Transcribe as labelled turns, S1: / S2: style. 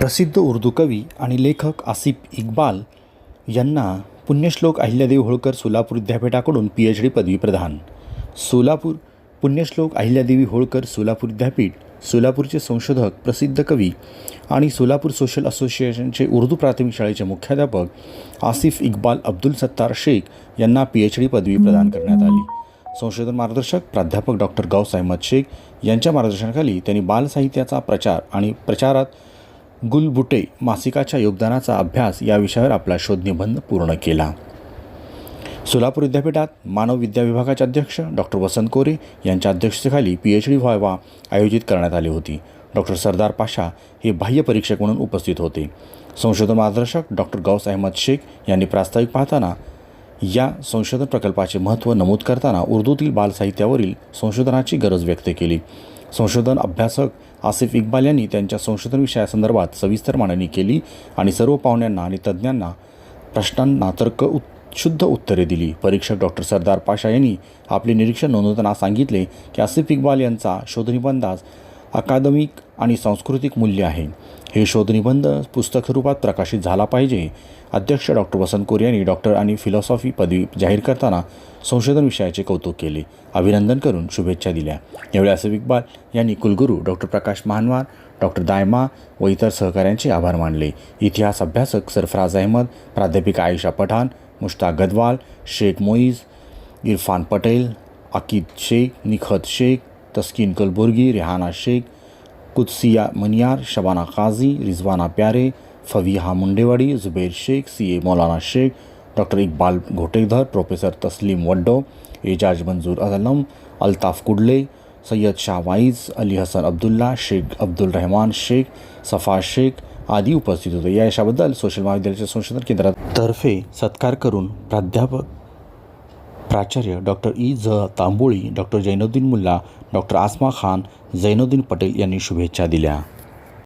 S1: प्रसिद्ध उर्दू कवी आणि लेखक आसिफ इक्बाल यांना पुण्यश्लोक अहिल्यादेवी होळकर सोलापूर विद्यापीठाकडून पी एच डी पदवी प्रदान. सोलापूर पुण्यश्लोक अहिल्यादेवी होळकर सोलापूर विद्यापीठ सोलापूरचे संशोधक प्रसिद्ध कवी आणि सोलापूर सोशल असोसिएशनचे उर्दू प्राथमिक शाळेचे मुख्याध्यापक आसिफ इक्बाल अब्दुल सत्तार शेख यांना पी एच डी पदवी प्रदान करण्यात आली. संशोधन मार्गदर्शक प्राध्यापक डॉक्टर गौस अहमद शेख यांच्या मार्गदर्शनाखाली त्यांनी बालसाहित्याचा प्रचार आणि प्रचारात गुलबुटे मासिकाच्या योगदानाचा अभ्यास या विषयावर आपला शोधनिबंध पूर्ण केला. सोलापूर विद्यापीठात मानव विद्या विभागाचे अध्यक्ष डॉक्टर वसंत कोरे यांच्या अध्यक्षतेखाली पी एच डी व्हायवा आयोजित करण्यात आली होती. डॉक्टर सरदार पाशा हे बाह्य परीक्षक म्हणून उपस्थित होते. संशोधन मार्गदर्शक डॉक्टर गौस अहमद शेख यांनी प्रास्ताविक पाहताना या संशोधन प्रकल्पाचे महत्त्व नमूद करताना उर्दूतील बालसाहित्यावरील संशोधनाची गरज व्यक्त केली. संशोधन अभ्यासक आसिफ इक्बाल यांनी त्यांच्या संशोधन विषयासंदर्भात सविस्तर मांडणी केली आणि सर्व पाहुण्यांना आणि तज्ज्ञांना प्रश्नांना तर्क उत शुद्ध उत्तरे दिली. परीक्षक डॉक्टर सरदार पाशा यांनी आपले निरीक्षण नोंदवताना सांगितले की आसिफ इक्बाल यांचा शोधनिबंधास अकादमिक आणि सांस्कृतिक मूल्य आहे. हे शोधनिबंध पुस्तक स्वरूपात प्रकाशित झाला पाहिजे. अध्यक्ष डॉक्टर वसंत कोर यांनी डॉक्टर आणि फिलॉसॉफी पदवी जाहीर करताना संशोधन विषयाचे कौतुक केले. अभिनंदन करून शुभेच्छा दिल्या. यावेळी आसिफ इक्बाल यांनी कुलगुरू डॉक्टर प्रकाश महानवार डॉक्टर दायमा व इतर सहकाऱ्यांचे आभार मानले. इतिहास अभ्यासक सरफराज अहमद प्राध्यापिका Ayesha Pathan Mushtaq Gadwal Shaikh Moiz Irfan Patel Akeed Shaikh Nikhat Shaikh Taskin Kalburgi Rehana Shaikh Qudsiya Maniyar Shabana Kazi Rizwana Pyare Faviha Mundewadi Zuber Shaikh C A Maulana Shaikh doctor Iqbal Ghotedhar professor Tasleem Waddo Ejaz Manzoor Alam Altaf Kudle Sayyad Shah Waiz Ali Hasan Abdullah Shaikh Abdul Rahman Shaikh Safa Shaikh आदी उपस्थित होते. या यशाबद्दल social महाविद्यालयाच्या संशोधन केंद्रातर्फे सत्कार करून प्राध्यापक प्राचार्य डॉक्टर ई. झ तांबोळी डॉक्टर जैनुद्दीन मुल्ला डॉक्टर आसमा खान जैनुद्दीन पटेल यांनी शुभेच्छा दिल्या.